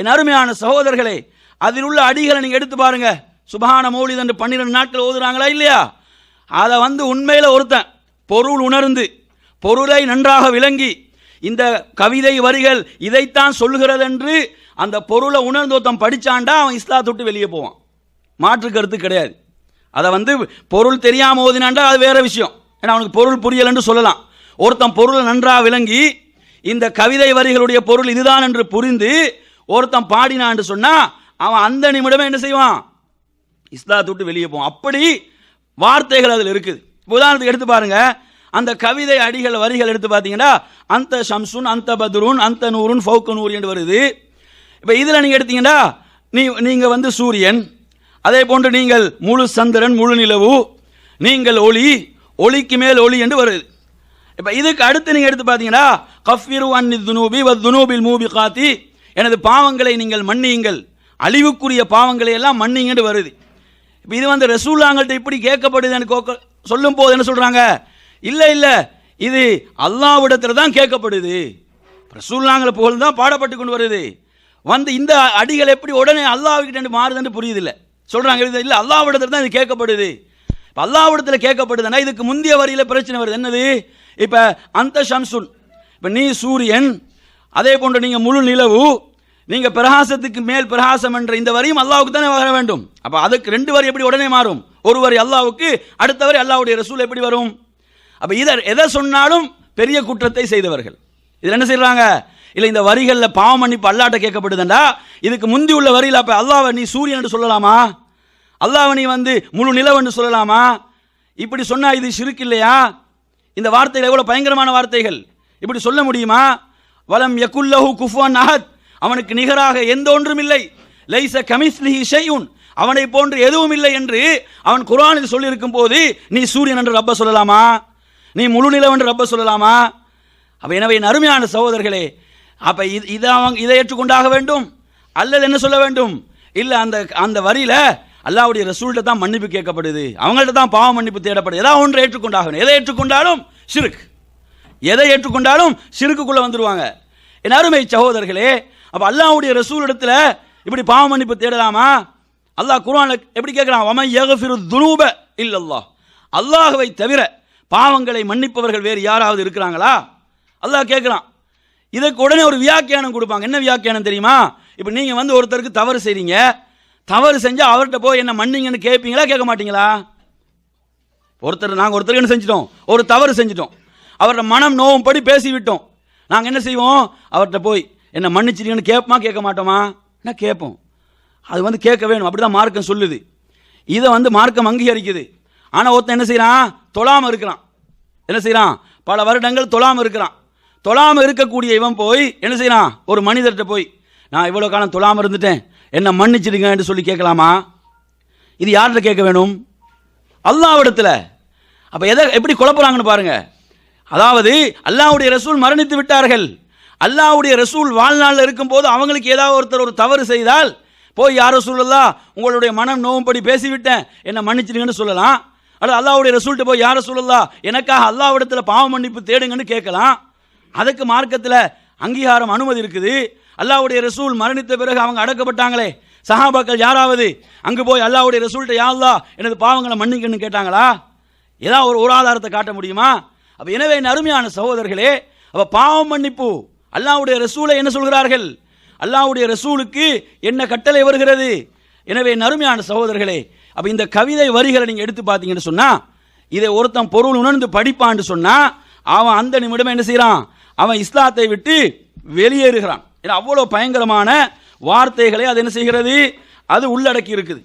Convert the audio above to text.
என் அருமையான சகோதரர்களே அதில் உள்ள அடிகளை நீங்கள் எடுத்து பாருங்க. சுபஹான மௌலித் என்று பன்னிரெண்டு நாட்கள் ஓதுறாங்களா இல்லையா? அதை வந்து உண்மையில் ஒருத்தன் பொருள் உணர்ந்து பொருளை நன்றாக விளங்கி இந்த கவிதை வரிகள் இதைத்தான் சொல்கிறது என்று அந்த பொருளை உணர்ந்து ஒருத்தன் படிச்சாண்டா அவன் இஸ்லாத்தை விட்டு வெளியே போவான். மாற்று கருத்து கிடையாது. அதை வந்து பொருள் தெரியாமல் ஓதினாண்டா அது வேற விஷயம். ஏன்னா அவனுக்கு பொருள் புரியலன்னு சொல்லலாம். ஒருத்தன் பொருளை நன்றாக விளங்கி இந்த கவிதை வரிகளுடைய பொருள் இதுதான் என்று புரிந்து ஒருத்தன் பாடினான்னு சொன்னா அவன் அந்த நிமிடமே என்ன செய்வான்? இஸ்லாத்தை விட்டு வெளியே போவான். அப்படி வார்த்தைகள் அதில் இருக்குது. உதாரணத்துக்கு எடுத்து பாருங்க. அந்த கவிதை அடிகள் வரிகள் எடுத்து பார்த்தீங்கன்னா அந்த ஷம்சுன் அந்த பத்ருன் அந்த நூறுன் ஃபவுக்கு நூறு என்று வருது. இப்போ இதில் நீங்கள் எடுத்தீங்கன்னா நீ நீங்கள் வந்து சூரியன் அதே போன்று நீங்கள் முழு சந்திரன் முழு நிலவு நீங்கள் ஒளி ஒளிக்கு மேல் ஒளி என்று வருது. இப்போ இதுக்கு அடுத்து நீங்கள் எடுத்து பார்த்தீங்கன்னா கஃபிரு அன்னி துனூபி வ துனூபில் மூபி காத்தி எனது பாவங்களை நீங்கள் மன்னியுங்கள். அழிவுக்குரிய பாவங்களை எல்லாம் மன்னிங்கன்னு வருது. இப்போ இது வந்து ரசூல்லாங்கள்ட்ட இப்படி கேட்கப்படுதுன்னு எனக்கு சொல்லும் போது என்ன சொல்கிறாங்க இல்லை இல்லை இது அல்லாவிடத்தில் தான் கேட்கப்படுது. ரசூல்லாங்களை புகழ் தான் பாடப்பட்டு கொண்டு வருது. வந்து இந்த அடிகள் எப்படி உடனே அல்லாவுக்கிட்ட மாறுதுன்னு புரியுது இல்லை இது இல்லை அல்லாவிடத்தில் தான் இது கேட்கப்படுது. இப்போ அல்லாவிடத்தில் கேட்கப்படுதுன்னா இதுக்கு முந்தைய வரியில் பிரச்சனை வருது. என்னது? இப்போ அந்த ஷம்சுன் இப்போ நீ சூரியன் அதே போன்று நீங்கள் முழு நிலவு நீங்கள் பிரகாசத்துக்கு மேல் பிரகாசம் என்ற இந்த வரியும் அல்லாவுக்கு தானே வர வேண்டும். அப்போ அதுக்கு ரெண்டு வரி எப்படி உடனே மாறும்? ஒரு வரி அல்லாவுக்கு அடுத்த வரி அல்லாவுடைய ரசூல் எப்படி வரும்? அப்போ இதை எதை சொன்னாலும் பெரிய குற்றத்தை செய்தவர்கள். இதில் என்ன செய்கிறாங்க இல்லை இந்த வரிகளில் பாவ மன்னிப்பு அல்லாட்ட கேட்கப்படுதுண்டா? இதுக்கு முந்தி உள்ள வரியில் அப்போ அல்லாவை நீ சூரியன் என்று சொல்லலாமா? அல்லாஹ் நீ வந்து முழு நிலவென்று சொல்லலாமா? இப்படி சொன்னா இது சிறுக்கு இல்லையா? இந்த வார்த்தைகள் எவ்வளவு பயங்கரமான வார்த்தைகள்? இப்படி சொல்ல முடியுமா? வலம் யகுல்லஹு குஃபான் அஹத். அவனுக்கு நிகராக எந்த ஒன்றும் இல்லை. லைச கமிஸ்லிஹி ஷையுன் அவனை போன்று எதுவும் இல்லை என்று அவன் குரானில் சொல்லியிருக்கும் போது நீ சூரியன் என்று ரப்ப சொல்லலாமா? நீ முழு நிலவு என்று ரப்ப சொல்லலாமா? அப்ப எனவே என் அருமையான சகோதரர்களே அப்ப இது இதை அவங்க இதை ஏற்றுக்கொண்டாக வேண்டும்? அல்லது என்ன சொல்ல வேண்டும்? இல்லை அந்த அந்த வரியில அல்லாவுடைய ரசூல்கிட்ட தான் மன்னிப்பு கேட்கப்படுது. அவங்கள்ட்ட தான் பாவ மன்னிப்பு தேடப்படுது. ஏதாவது ஒன்று ஏற்றுக்கொண்டாக எதை ஏற்றுக்கொண்டாலும் சிறுக். எதை ஏற்றுக்கொண்டாலும் சிறுக்குள்ளே வந்துடுவாங்க என் அருமை சகோதரர்களே அப்ப அல்லாஹ்வுடைய ரசூல் இடத்துல இப்படி பாவ மன்னிப்பு தேடலாமா? அல்லாஹ் குர்ஆன்ல எப்படி கேட்கறான்? வமை யகஃபிரு துனூப இல்லல்லாஹ். அல்லாஹ்வை தவிர பாவங்களை மன்னிப்பவர்கள் வேறு யாராவது இருக்கிறாங்களா? அல்லாஹ் கேட்குறான். இதுக்கு உடனே ஒரு வியாக்கியானம் கொடுப்பாங்க. என்ன வியாக்கியானம் தெரியுமா? இப்போ நீங்க வந்து ஒருத்தருக்கு தவறு செய்றீங்க. தவறு செஞ்சா அவர்கிட்ட போய் என்ன மன்னிங்கன்னு கேட்பீங்களா கேட்க மாட்டீங்களா? ஒருத்தர் நாங்கள் ஒருத்தருக்கு என்ன செஞ்சிட்டோம்? ஒரு தவறு செஞ்சிட்டோம். அவரோட மனம் நோவும் படி நாங்கள் என்ன செய்வோம்? அவர்கிட்ட போய் என்ன மன்னிச்சிருக்கேன்னு கேட்போமா கேட்க மாட்டோமா? என்ன கேட்போம் அது வந்து கேட்க வேணும். அப்படிதான் மார்க்கம் சொல்லுது. இதை வந்து மார்க்கம் அங்கீகரிக்குது. ஆனால் ஒருத்தன் என்ன செய்கிறான் தொழாம இருக்கிறான். என்ன செய்கிறான் பல வருடங்கள் தொழாம இருக்கிறான். தொழாம இருக்கக்கூடிய இவன் போய் என்ன செய்கிறான் ஒரு மனிதர்கிட்ட போய் நான் இவ்வளோ காலம் தொழாம இருந்துட்டேன். என்ன மன்னிச்சிடுங்கன்னு சொல்லி கேட்கலாமா? இது யார்கிட்ட கேட்க வேணும்? அல்லாவிடத்தில். அப்போ எதை எப்படி குழப்புறாங்கன்னு பாருங்க. அதாவது அல்லாவுடைய ரசூல் மரணித்து விட்டார்கள். அல்லாவுடைய ரசூல் வாழ்நாளில் இருக்கும்போது அவங்களுக்கு ஏதாவது ஒருத்தர் ஒரு தவறு செய்தால் போய் யார் சொல்லலாம் உங்களுடைய மனம் நோவும்படி பேசிவிட்டேன். என்னை மன்னிச்சிடுங்கன்னு சொல்லலாம். அல்லது அல்லாவுடைய ரசூல்கிட்ட போய் யார் சொல்லலாம் எனக்காக அல்லாவிடத்தில் பாவ மன்னிப்பு தேடுங்கன்னு கேட்கலாம். அதுக்கு மார்க்கத்தில் அங்கீகாரம் அனுமதி இருக்குது. அல்லாவுடைய ரசூல் மரணித்த பிறகு அவங்க அடக்கப்பட்டாங்களே. சஹாபாக்கள் யாராவது அங்கே போய் அல்லாவுடைய ரசூல்கிட்ட யாருல்லா எனது பாவங்களை மன்னிக்கணும்னு கேட்டாங்களா? ஏதாவது ஒரு ஒரு ஆதாரத்தை காட்ட முடியுமா? அப்போ எனவே என் அருமையான சகோதரர்களே அப்போ பாவம் மன்னிப்பு அல்லாவுடைய ரசூலை என்ன சொல்கிறார்கள்? அல்லாஹ்வுடைய ரசூலுக்கு என்ன கட்டளை வருகிறது? எனவே நறுமையான சகோதரர்களே அப்போ இந்த கவிதை வரிகளை நீங்கள் எடுத்து பார்த்தீங்கன்னு சொன்னால் இதை ஒருத்தன் பொருள் உணர்ந்து படிப்பான்னு சொன்னால் அவன் அந்த நிமிடமே என்ன செய்கிறான் அவன் இஸ்லாத்தை விட்டு வெளியேறுகிறான். ஏன்னா அவ்வளோ பயங்கரமான வார்த்தைகளை அது என்ன செய்கிறது? அது உள்ளடக்கி இருக்குது.